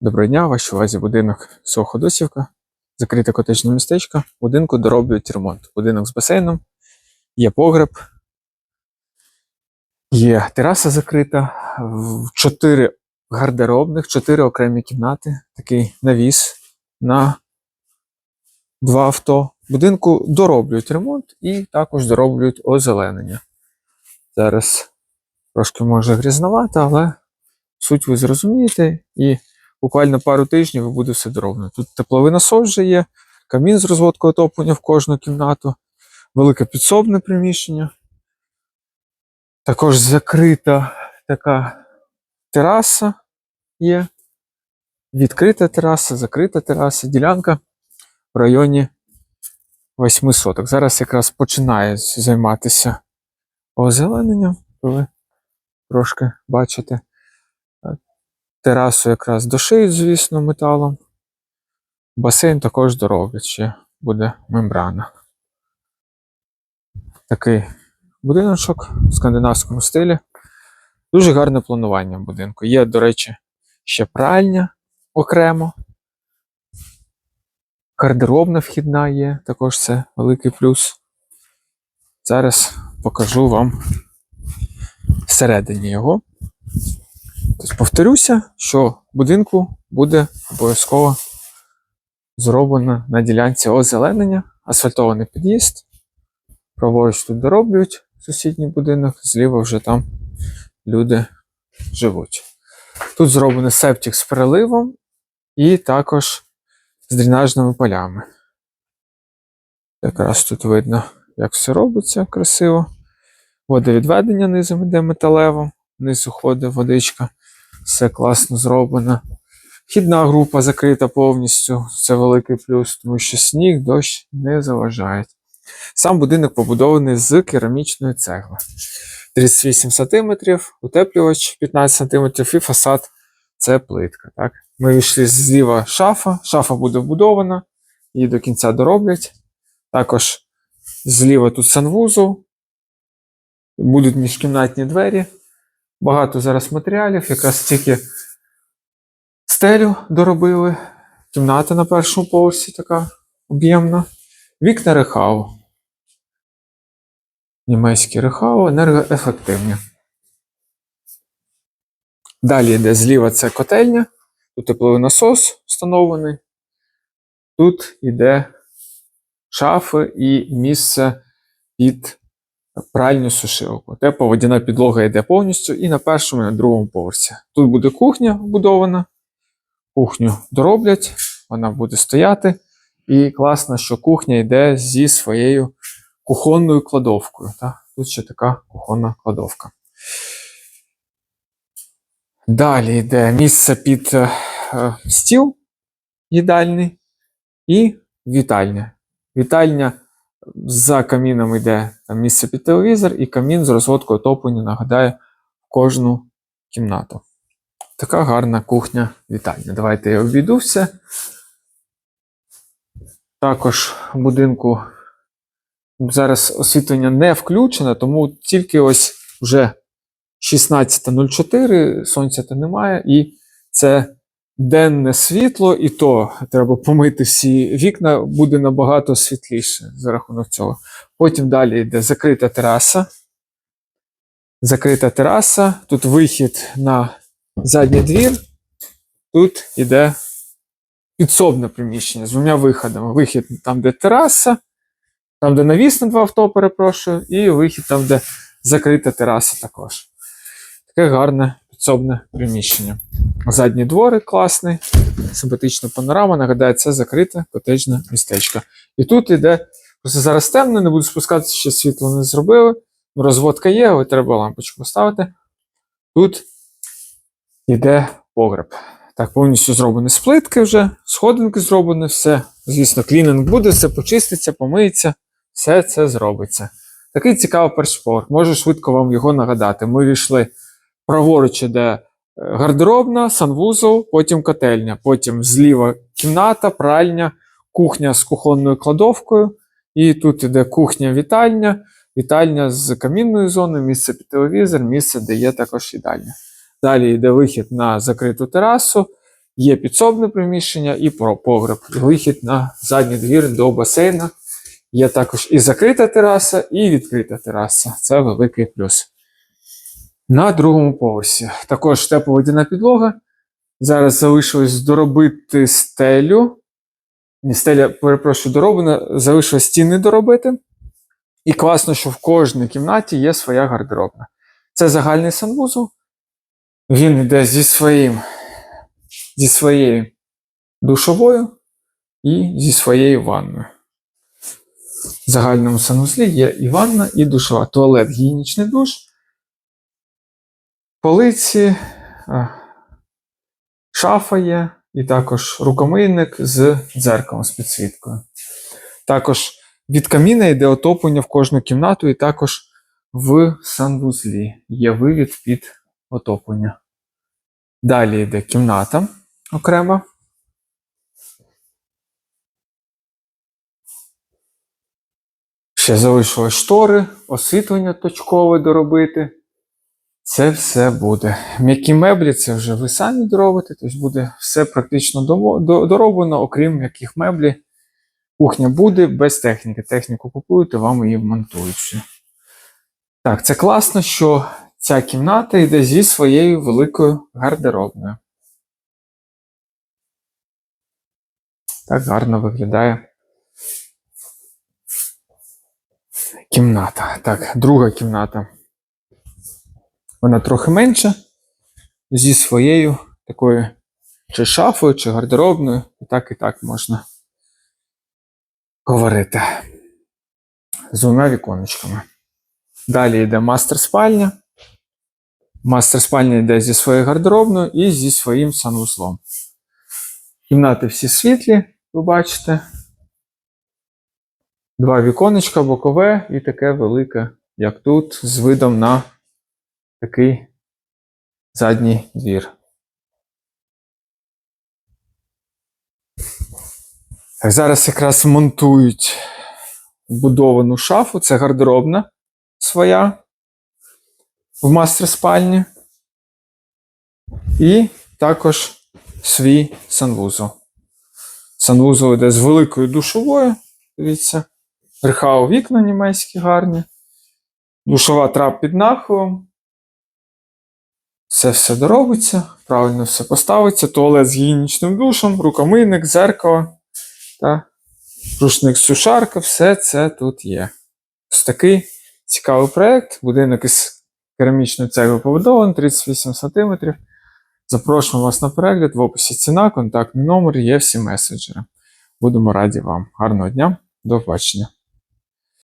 Доброго дня, вашій увазі будинок Соходосівка, закрите котечне містечко. Будинку дороблюють ремонт. Будинок з басейном, є погреб, є тераса закрита, чотири гардеробних, чотири окремі кімнати, такий навіс на два авто. Будинку дороблюють ремонт і також дороблюють озеленення. Зараз трошки може грізновато, але суть ви зрозумієте і буквально пару тижнів і буде все дороблено. Тут тепловий насос вже є, камін з розводкою отоплення в кожну кімнату, велике підсобне приміщення. Також закрита така тераса є. Відкрита тераса, закрита тераса, ділянка в районі 8 соток. Зараз якраз починає займатися озелененням, ви трошки бачите. Терасу якраз дошиють, звісно, металом. Басейн також дороблять, ще буде мембрана. Такий будиночок в скандинавському стилі. Дуже гарне планування будинку. Є, до речі, ще пральня окремо. Гардеробна вхідна є, також це великий плюс. Зараз покажу вам всередині його. Тобто, повторюся, що будинку буде обов'язково зроблено на ділянці озеленення, асфальтований під'їзд. Праворуч тут дороблюють сусідній будинок, зліва вже там люди живуть. Тут зроблений септик з переливом і також з дренажними полями. Якраз тут видно, як все робиться красиво. Водовідведення низом іде металево, вниз уходить водичка. Все класно зроблено. Вхідна група закрита повністю. Це великий плюс, тому що сніг, дощ не заважають. Сам будинок побудований з керамічної цегли. 38 см, утеплювач 15 см і фасад це плитка. Так? Ми війшли зліва шафа. Шафа буде вбудована, її до кінця дороблять. Також зліва тут санвузол. Будуть міжкімнатні двері. Багато зараз матеріалів, якраз тільки стелю доробили. Кімната на першому поверсі така об'ємна. Вікна рехау. Німецькі рехау, енергоефективні. Далі йде зліва це котельня. Тут тепловий насос встановлений. Тут йде шафи і місце під пральню сушилку. Тепловодяна підлога йде повністю і на першому, і на другому поверсі. Тут буде кухня вбудована. Кухню дороблять, вона буде стояти. І класно, що кухня йде зі своєю кухонною кладовкою. Та? Тут ще така кухонна кладовка. Далі йде місце під е, е, стіл їдальний і вітальня. Вітальня за каміном йде там місце під телевізор, і камін з розводкою отоплення нагадає кожну кімнату. Така гарна кухня вітальня. Давайте я обійду все. Також в будинку зараз освітлення не включено, тому тільки ось вже 16.04, сонця то немає, і це денне світло, і то треба помити всі вікна, буде набагато світліше за рахунок цього. Потім далі йде закрита тераса. Закрита тераса, тут вихід на задній двір, тут йде підсобне приміщення з двома виходами. Вихід там, де тераса, там, де навіс на два авто, перепрошую, і вихід там, де закрита тераса також. Таке гарне підсобне приміщення. Задній дворик класний, симпатична панорама. Нагадаю, це закрите котеджне містечко. І тут іде, просто зараз темно, не буду спускатися, ще світло не зробили. Розводка є, але треба лампочку поставити. Тут іде погреб. Так, повністю зроблені з плитки вже, сходинки зроблені, все. Звісно, клінінг буде, все почиститься, помиється, все це зробиться. Такий цікавий перший. Можу швидко вам його нагадати. Ми війшли праворуч іде е, гардеробна, санвузол, потім котельня, потім зліва кімната, пральня, кухня з кухонною кладовкою. І тут іде кухня-вітальня, вітальня з камінною зоною, місце під телевізор, місце, де є також їдальня. Далі йде вихід на закриту терасу, Є підсобне приміщення і погреб. Вихід на задній двір до басейна. Є також і закрита тераса, і відкрита тераса. Це великий плюс. На другому поверсі також тепловодяна підлога. Зараз залишилось доробити стелю. Стеля, перепрошую, дороблена, залишилось стіни доробити. І класно, що в кожній кімнаті є своя гардеробна. Це загальний санвузол. Він йде зі своїм, зі своєю душовою і зі своєю ванною. В загальному санвузлі є і ванна, і душова. Туалет, гігієнічний душ, полиці, шафа є, і також рукомийник з дзеркалом з підсвіткою. Також від каміна йде отоплення в кожну кімнату, і також в санвузлі є вивід під отоплення. Далі йде кімната окрема. Ще залишилось штори, освітлення точкове доробити. Це все буде. М'які меблі це вже ви самі доробите, тобто буде все практично дороблено, окрім м'яких меблів. Кухня буде без техніки. Техніку купуєте, вам її вмонтують. Так, це класно, що ця кімната йде зі своєю великою гардеробною. Так гарно виглядає кімната. Так, друга кімната. Вона трохи менша, зі своєю такою чи шафою, чи гардеробною. І так, і так можна говорити. З двома віконечками. Далі йде мастер спальня. Мастер спальня йде зі своєю гардеробною і зі своїм санвузлом. Кімнати всі світлі, ви бачите. Два віконечка бокове і таке велике, як тут, з видом на такий задній двір. Так, зараз якраз монтують вбудовану шафу, це гардеробна своя в мастер спальні. І також свій санвузол. Санвузол йде з великою душовою. Дивіться. Рихау вікна німецькі гарні. Душова трап під нахилом. Все все доробиться, правильно все поставиться. Туалет з гігієнічним душем, рукомийник, зеркало та рушник сушарка. Все це тут є. Ось такий цікавий проєкт. Будинок із керамічної цегли побудований 38 см. Запрошуємо вас на перегляд. В описі ціна, контактний номер, є всі меседжери. Будемо раді вам. Гарного дня, до побачення.